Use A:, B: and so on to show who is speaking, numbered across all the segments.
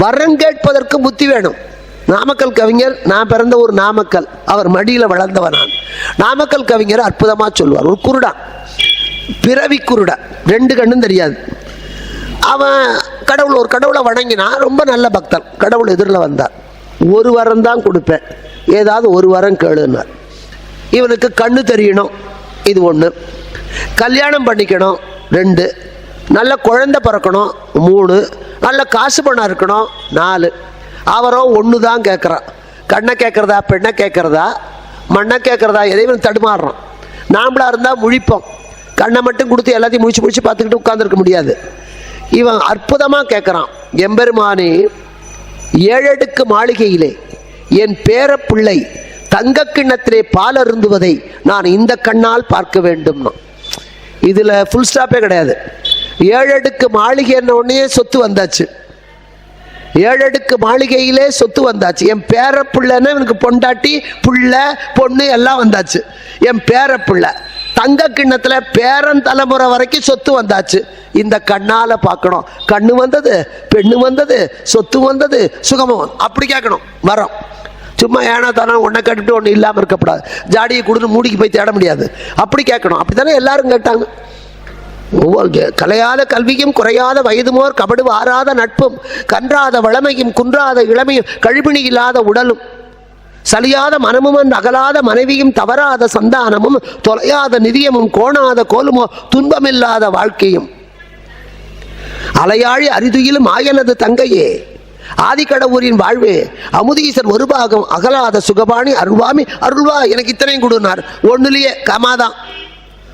A: வரம் கேட்பதற்கு புத்தி வேணும். நாமக்கல் கவிஞர் நான் பிறந்த ஒரு நாமக்கல். அவர் மடியில் வளர்ந்தவன் நான். நாமக்கல் கவிஞர் அற்புதமாக சொல்லுவார் ஒரு குருடா. பிறவி குருடா. ரெண்டு கண்ணும் தெரியாது. அவன் கடவுள் ஒரு கடவுளை வணங்கினா ரொம்ப நல்ல பக்தன். கடவுள் எதிரில் வந்தார். ஒரு வரம் தான் கொடுப்பேன். ஏதாவது ஒரு வரம் கேளுன்னார். இவனுக்கு கண்ணு தெரியணும். இது ஒன்று கல்யாணம் பண்ணிக்கணும். ரெண்டு. நல்ல குழந்தை பிறக்கணும். மூணு. நல்ல காசு பணம் இருக்கணும். நாலு. அவரோ ஒன்று தான் கேட்குறான் கண்ணை கேட்குறதா பெண்ணை கேட்குறதா மண்ணை கேட்குறதா எதையும் தடுமாறுறோம் நாமளாக இருந்தால் முழிப்போம். கண்ணை மட்டும் கொடுத்து எல்லாத்தையும் முடிச்சு முடிச்சு பார்த்துக்கிட்டு உட்காந்துருக்க முடியாது. இவன் அற்புதமாக கேட்குறான் எம்பெருமானே ஏழடுக்கு மாளிகையிலே என் பேரப்பிள்ளை தங்க கிண்ணத்திலே பால் அருந்துவதை நான் இந்த கண்ணால் பார்க்க வேண்டும்னா. இதில் ஃபுல் ஸ்டாப்பே கிடையாது. ஏழடுக்கு மாளிகை என்ன உடனே சொத்து வந்தாச்சு. ஏழடுக்கு மாளிகையிலே சொத்து வந்தாச்சு. என் பேர பிள்ளைன்னு எனக்கு பொண்டாட்டி புள்ள பொண்ணு எல்லாம் வந்தாச்சு. என் பேர பிள்ளை. தங்க கிண்ணத்துல பேரன் தலைமுறை வரைக்கும் சொத்து வந்தாச்சு. இந்த கண்ணால பார்க்கணும். கண்ணு வந்தது பெண்ணு வந்தது சொத்து வந்தது சுகமும் அப்படி கேட்கணும். வரோம். சும்மா ஏனா தானே ஒன்றை கட்டுட்டு ஒன்று இல்லாமல் இருக்கக்கூடாது ஜாடியை கொடுத்து மூடிக்கு போய் தேட முடியாது. அப்படி கேட்கணும். அப்படி தானே எல்லாரும் கேட்டாங்க. கலையாத கல்வியும் குறையாத வயதுமோர் கபடு ஆறாத நட்பும் கன்றாத வளமையும் குன்றாத இளமையும் கழிபிணி இல்லாத உடலும் சலியாத மனமும் அகலாத மனைவியும் தவறாத சந்தானமும் தொலையாத நிதியமும் கோணாத கோலுமோ துன்பமில்லாத வாழ்க்கையும். அலையாழி அரிதுயிலும் ஆயனது தங்கையே ஆதிக்கடவுரின் வாழ்வே அமுதீசர் ஒரு பாகம் அகலாத சுகபாணி அருள்வாமி அருள்வா எனக்கு இத்தனையும் கொடுனார். ஒன்னுலிய கமாதான்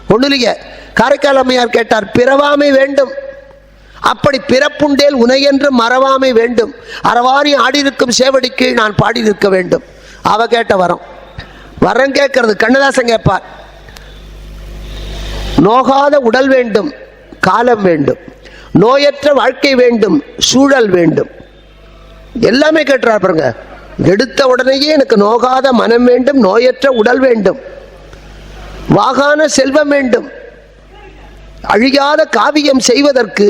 A: ஒன்னுலிய காரைக்கால் அம்மையார் கேட்டார் பிறவாமை வேண்டும். அப்படி பிறப்புண்டேல் உனையென்று மறவாமை வேண்டும். அறவாரி ஆடியிருக்கும் சேவடிக்கு நான் பாடி நிற்க வேண்டும். அவ கேட்ட வரம். வரம் கேட்கறது கண்ணதாசன் கேட்பார் நோகாத உடல் வேண்டும் காலம் வேண்டும். நோயற்ற வாழ்க்கை வேண்டும் சூழல் வேண்டும். எல்லாமே கேட்டுறார் பாருங்க. எடுத்த உடனேயே எனக்கு நோகாத மனம் வேண்டும் நோயற்ற உடல் வேண்டும். வாகான செல்வம் வேண்டும். அழியாத காவியம் செய்வதற்கு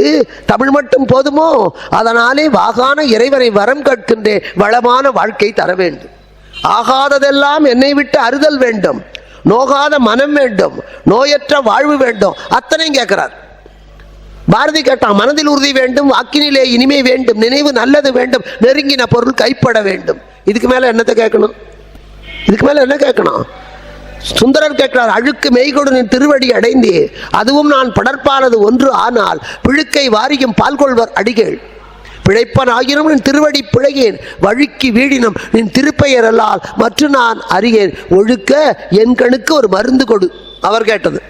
A: தமிழ் மட்டும் போதுமோ? அதனாலே வாகான இறைவனை வரம் கேட்கின்றே வளமான வாழ்க்கை தர வேண்டும். ஆகாததெல்லாம் என்னை விட்டு அறுதல் வேண்டும். நோகாத மனம் வேண்டும். நோயற்ற வாழ்வு வேண்டும். அத்தனையும் கேட்கிறார். பாரதி கேட்டான் மனதில் உறுதி வேண்டும் வாக்கினிலே இனிமை வேண்டும் நினைவு நல்லது வேண்டும் நெருங்கின பொருள் கைப்பட வேண்டும். இதுக்கு மேல என்னத்தை கேட்கணும்? இதுக்கு மேல என்ன கேட்கணும்? சுந்தரர் கேட்கிறார் அழுக்கு மெய்கொடுனின் திருவடி அடைந்தே. அதுவும் நான் படற்பானது ஒன்று ஆனால் பிழுக்கை வாரியும் பால்கொள்வர் அடிகள். பிழைப்பன் ஆகினும் நின் திருவடி பிழையேன். வழுக்கி வீடினும் நின் திருப்பெயர் அல்லால் மற்றும் நான் அறியேன். ஒழுக்க என் கணுக்கு ஒரு மருந்து கொடு. அவர் கேட்டது.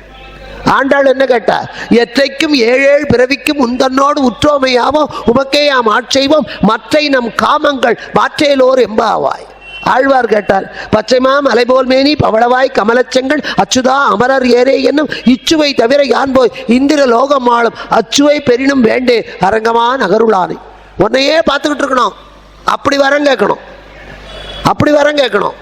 A: ஆண்டாள் என்ன கேட்டா எற்றைக்கும் ஏழேழு பிறவிக்கும் உந்தன்னோடு உற்றோமையாவோ உமக்கேயாம் ஆட்செய்வோம் மற்றை நம் காமங்கள் மாற்றையிலோர் எம்பாவாய் ஆழ்வார் கேட்டார் பச்சைமாம் அலைபோல் மேனி பவளவாய் கமலச்செங்கல் அச்சுதா அமரர் ஏரே என்னும் இச்சுவை தவிர யான் போய்? இந்திர லோகம் ஆளும் அச்சுவை பெரினும் வேண்டே அரங்கமா நகருளானை. உன்னையே பார்த்துக்கிட்டு இருக்கணும். அப்படி வரம் கேட்கணும். அப்படி வரம் கேட்கணும்.